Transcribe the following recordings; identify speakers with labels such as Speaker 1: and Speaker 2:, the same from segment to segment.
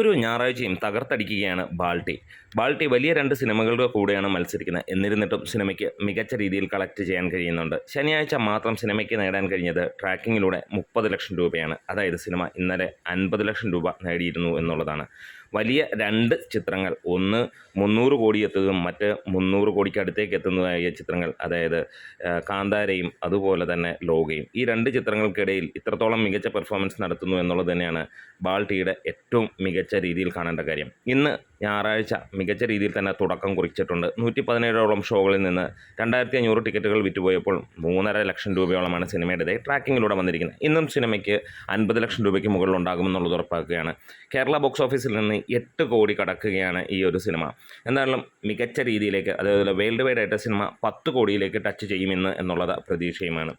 Speaker 1: ഒരു ഞായറാഴ്ചയും തകർത്തടിക്കുകയാണ് ബാൾട്ടി ബാൾട്ടി വലിയ രണ്ട് സിനിമകളുടെ കൂടെയാണ് മത്സരിക്കുന്നത്. എന്നിരുന്നിട്ടും സിനിമയ്ക്ക് മികച്ച രീതിയിൽ കളക്ട് ചെയ്യാൻ കഴിയുന്നുണ്ട്. ശനിയാഴ്ച മാത്രം സിനിമയ്ക്ക് നേടാൻ കഴിഞ്ഞത് ട്രാക്കിങ്ങിലൂടെ മുപ്പത് ലക്ഷം രൂപയാണ്. അതായത് സിനിമ ഇന്നലെ അൻപത് ലക്ഷം രൂപ നേടിയിരുന്നു എന്നുള്ളതാണ്. വലിയ രണ്ട് ചിത്രങ്ങൾ. ഒന്ന് മുന്നൂറ് കോടി എത്തുന്നതും മറ്റ് മുന്നൂറ് കോടിക്ക് അടുത്തേക്ക് എത്തുന്നതായ ചിത്രങ്ങൾ. അതായത് കാന്താരയും അതുപോലെ തന്നെ ലോകയും. ഈ രണ്ട് ചിത്രങ്ങൾക്കിടയിൽ ഇത്രത്തോളം മികച്ച പെർഫോമൻസ് നടത്തുന്നു എന്നുള്ളത് തന്നെയാണ് ബാൾട്ടിയുടെ ഏറ്റവും മികച്ച രീതിയിൽ കാണേണ്ട കാര്യം. ഇന്ന് ഞായറാഴ്ച മികച്ച രീതിയിൽ തന്നെ തുടക്കം കുറിച്ചിട്ടുണ്ട്. നൂറ്റി പതിനേഴോളം ഷോകളിൽ നിന്ന് രണ്ടായിരത്തി അഞ്ഞൂറ് ടിക്കറ്റുകൾ വിറ്റുപോയപ്പോൾ മൂന്നര ലക്ഷം രൂപയോളമാണ് സിനിമയുടെ ട്രാക്കിങ്ങിലൂടെ വന്നിരിക്കുന്നത്. ഇന്നും സിനിമയ്ക്ക് അൻപത് ലക്ഷം രൂപയ്ക്ക് മുകളിൽ ഉണ്ടാകുമെന്നുള്ളത് ഉറപ്പാക്കുകയാണ്. കേരള ബോക്സ് ഓഫീസിൽ നിന്ന് എട്ട് കോടി കടക്കുകയാണ് ഈ ഒരു സിനിമ. എന്തായാലും മികച്ച രീതിയിലേക്ക് അതേപോലെ വേൾഡ് വൈഡ് ആയിട്ട് സിനിമ പത്ത് കോടിയിലേക്ക് ടച്ച് ചെയ്യുമെന്ന് എന്നുള്ളത് പ്രതീക്ഷയുമാണ്.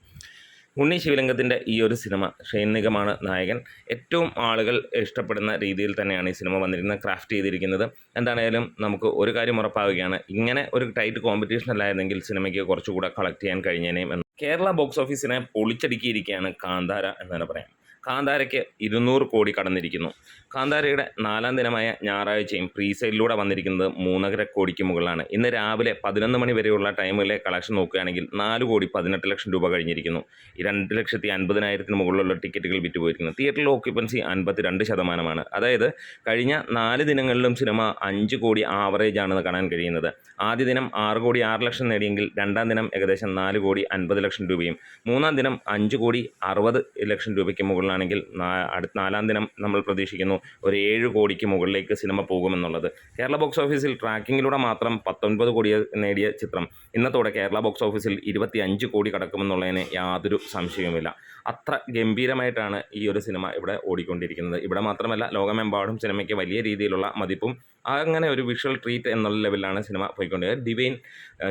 Speaker 1: ഉണ്ണി ശിവലിംഗത്തിന്റെ ഈ ഒരു സിനിമ ഷെയ്ൻ നിഗമാണ് നായകൻ. ഏറ്റവും ആളുകൾ ഇഷ്ടപ്പെടുന്ന രീതിയിൽ തന്നെയാണ് ഈ സിനിമ വന്നിരിക്കുന്നത് ക്രാഫ്റ്റ് ചെയ്തിരിക്കുന്നത്. എന്താണേലും നമുക്ക് ഒരു കാര്യം ഉറപ്പാവുകയാണ് ഇങ്ങനെ ഒരു ടൈറ്റ് കോമ്പറ്റീഷൻ അല്ലായിരുന്നെങ്കിൽ സിനിമയ്ക്ക് കുറച്ചുകൂടെ കളക്ട് ചെയ്യാൻ കഴിഞ്ഞേനേയും എന്ന്. കേരള ബോക്സ് ഓഫീസിനെ പൊളിച്ചടുക്കിയിരിക്കുകയാണ് കാന്താര എന്ന് തന്നെ പറയാം. കാന്താരയ്ക്ക് ഇരുന്നൂറ് കോടി കടന്നിരിക്കുന്നു. കാന്താരയുടെ നാലാം ദിനമായ ഞായറാഴ്ചയും പ്രീസെയിലൂടെ വന്നിരിക്കുന്നത് മൂന്നര കോടിക്ക് മുകളിലാണ്. ഇന്ന് രാവിലെ പതിനൊന്ന് മണി വരെയുള്ള ടൈമിലെ കളക്ഷൻ നോക്കുകയാണെങ്കിൽ നാല് കോടി പതിനെട്ട് ലക്ഷം രൂപ കഴിഞ്ഞിരിക്കുന്നു. രണ്ട് ലക്ഷത്തി അൻപതിനായിരത്തിന് മുകളിലുള്ള ടിക്കറ്റുകൾ വിറ്റുപോയിരിക്കുന്നു. തിയേറ്ററിൽ ഓക്യുപ്പൻസി അൻപത്തി രണ്ട് ശതമാനമാണ്. അതായത് കഴിഞ്ഞ നാല് ദിനങ്ങളിലും സിനിമ അഞ്ച് കോടി ആവറേജ് ആണെന്ന് കാണാൻ കഴിയുന്നത്. ആദ്യ ദിനം ആറ് കോടി ആറ് ലക്ഷം നേടിയെങ്കിൽ രണ്ടാം ദിനം ഏകദേശം നാല് കോടി അൻപത് ലക്ഷം രൂപയും മൂന്നാം ദിനം അഞ്ച് കോടി അറുപത് ലക്ഷം രൂപയ്ക്ക് മുകളിലാണെങ്കിൽ നാ- അടുത്ത നാലാം ദിനം നമ്മൾ പ്രതീക്ഷിക്കുന്നു ഒരു ഏഴ് കോടിക്ക് മുകളിലേക്ക് സിനിമ പോകുമെന്നുള്ളത്. കേരള ബോക്സ് ഓഫീസിൽ ട്രാക്കിങ്ങിലൂടെ മാത്രം പത്തൊൻപത് കോടി നേടിയ ചിത്രം. ഇന്നത്തോടെ കേരള ബോക്സ് ഓഫീസിൽ ഇരുപത്തി അഞ്ച് കോടി കടക്കുമെന്നുള്ളതിന് യാതൊരു സംശയവുമില്ല. അത്ര ഗംഭീരമായിട്ടാണ് ഈ ഒരു സിനിമ ഇവിടെ ഓടിക്കൊണ്ടിരിക്കുന്നത്. ഇവിടെ മാത്രമല്ല ലോകമെമ്പാടും സിനിമയ്ക്ക് വലിയ രീതിയിലുള്ള മതിപ്പും അങ്ങനെ ഒരു വിഷ്വൽ ട്രീറ്റ് എന്നുള്ള ലെവലിലാണ് സിനിമ പോയിക്കൊണ്ടിരിക്കുന്നത്. ഡിവൈൻ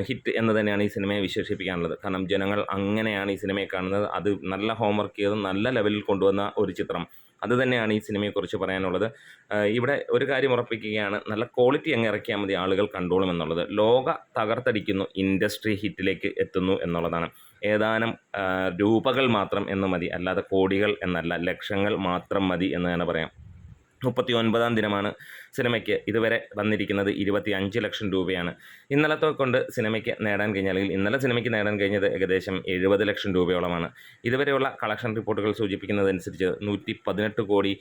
Speaker 1: ഹിറ്റ് എന്ന് തന്നെയാണ് ഈ സിനിമയെ വിശേഷിപ്പിക്കാനുള്ളത്. കാരണം ജനങ്ങൾ അങ്ങനെയാണ് ഈ സിനിമയെ കാണുന്നത്. അത് നല്ല ഹോംവർക്ക് ചെയ്ത് നല്ല ലെവലിൽ കൊണ്ടുവന്ന ഒരു ചിത്രം. അത് തന്നെയാണ് ഈ സിനിമയെക്കുറിച്ച് പറയാനുള്ളത്. ഇവിടെ ഒരു കാര്യം ഉറപ്പിക്കുകയാണ്. നല്ല ക്വാളിറ്റി അങ്ങ് ഇറക്കിയാൽ മതി ആളുകൾ കണ്ടോളും എന്നുള്ളത്. ലോക തകർത്തടിക്കുന്നു ഇൻഡസ്ട്രി ഹിറ്റിലേക്ക് എത്തുന്നു എന്നുള്ളതാണ്. ഏതാനും രൂപകൾ മാത്രം എന്ന് മതി. അല്ലാതെ കോടികൾ എന്നല്ല ലക്ഷങ്ങൾ മാത്രം മതി എന്ന് തന്നെ പറയാം. മുപ്പത്തി ഒൻപതാം ദിനമാണ് സിനിമയ്ക്ക് ഇതുവരെ വന്നിരിക്കുന്നത് ഇരുപത്തി അഞ്ച് ലക്ഷം രൂപയാണ്. ഇന്നലത്തെ കൊണ്ട് സിനിമയ്ക്ക് നേടാൻ കഴിഞ്ഞ അല്ലെങ്കിൽ ഇന്നലെ സിനിമയ്ക്ക് നേടാൻ കഴിഞ്ഞത് ഏകദേശം എഴുപത് ലക്ഷം രൂപയോളമാണ്. ഇതുവരെയുള്ള കളക്ഷൻ റിപ്പോർട്ടുകൾ സൂചിപ്പിക്കുന്നതനുസരിച്ച് നൂറ്റി പതിനെട്ട് കോടി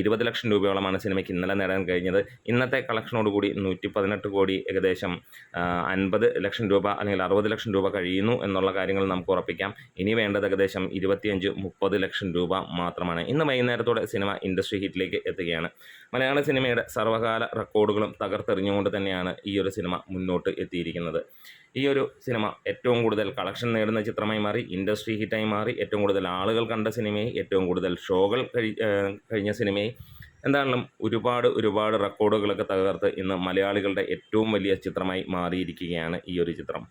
Speaker 1: ഇരുപത് ലക്ഷം രൂപയോളമാണ് സിനിമയ്ക്ക് ഇന്നലെ നേടാൻ കഴിഞ്ഞത്. ഇന്നത്തെ കളക്ഷനോടുകൂടി നൂറ്റി പതിനെട്ട് കോടി ഏകദേശം അൻപത് ലക്ഷം രൂപ അല്ലെങ്കിൽ അറുപത് ലക്ഷം രൂപ കഴിയുന്നു എന്നുള്ള കാര്യങ്ങൾ നമുക്ക് ഉറപ്പിക്കാം. ഇനി വേണ്ടത് ഏകദേശം ഇരുപത്തിയഞ്ച് മുപ്പത് ലക്ഷം രൂപ മാത്രമാണ്. ഇന്ന് വൈകുന്നേരത്തോടെ സിനിമ ഇൻഡസ്ട്രി ഹിറ്റിലേക്ക് എത്തുകയാണ്. മലയാള സിനിമയുടെ സർവകാല റെക്കോർഡുകളും തകർത്തെറിഞ്ഞുകൊണ്ട് തന്നെയാണ് ഈ ഒരു സിനിമ മുന്നോട്ട് എത്തിയിരിക്കുന്നത്. ഈ ഒരു സിനിമ ഏറ്റവും കൂടുതൽ കളക്ഷൻ നേടുന്ന ചിത്രമായി മാറി ഇൻഡസ്ട്രി ഹിറ്റായി മാറി ഏറ്റവും കൂടുതൽ ആളുകൾ കണ്ട സിനിമയായി ഏറ്റവും കൂടുതൽ ഷോകൾ കഴി കഴിഞ്ഞ സിനിമയായി. എന്താണെങ്കിലും ഒരുപാട് ഒരുപാട് റെക്കോർഡുകളൊക്കെ തകർത്ത് ഇന്ന് മലയാളികളുടെ ഏറ്റവും വലിയ ചിത്രമായി മാറിയിരിക്കുകയാണ് ഈ ഒരു ചിത്രം.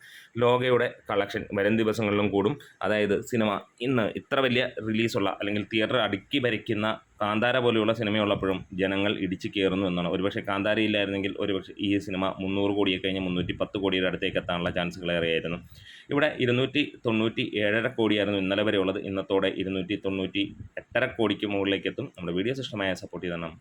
Speaker 1: ലോകയുടെ കളക്ഷൻ വരും ദിവസങ്ങളിലും കൂടും. അതായത് സിനിമ ഇന്ന് ഇത്ര വലിയ റിലീസുള്ള അല്ലെങ്കിൽ തിയേറ്റർ അടുക്കി ഭരിക്കുന്ന കാന്താര പോലെയുള്ള സിനിമയുള്ളപ്പോഴും ജനങ്ങൾ ഇടിച്ചു കയറുന്നു എന്നാണ്. ഒരുപക്ഷെ കാന്താര ഇല്ലായിരുന്നെങ്കിൽ ഒരുപക്ഷെ ഈ സിനിമ മുന്നൂറ് കോടിയെ കഴിഞ്ഞ് മുന്നൂറ്റി പത്ത് കോടിയുടെ അടുത്തേക്ക് എത്താനുള്ള ചാൻസുകൾ ഏറെയായിരുന്നു. ഇവിടെ ഇരുന്നൂറ്റി തൊണ്ണൂറ്റി ഏഴര കോടിയായിരുന്നു ഇന്നലെ വരെ ഉള്ളത്. ഇന്നത്തോടെ ഇരുന്നൂറ്റി തൊണ്ണൂറ്റി എട്ടര കോടിക്ക് മുകളിലേക്ക് എത്തും. നമ്മുടെ വീഡിയോ സിസ്റ്റമായ സപ്പോർട്ട് ചെയ്തതാണ്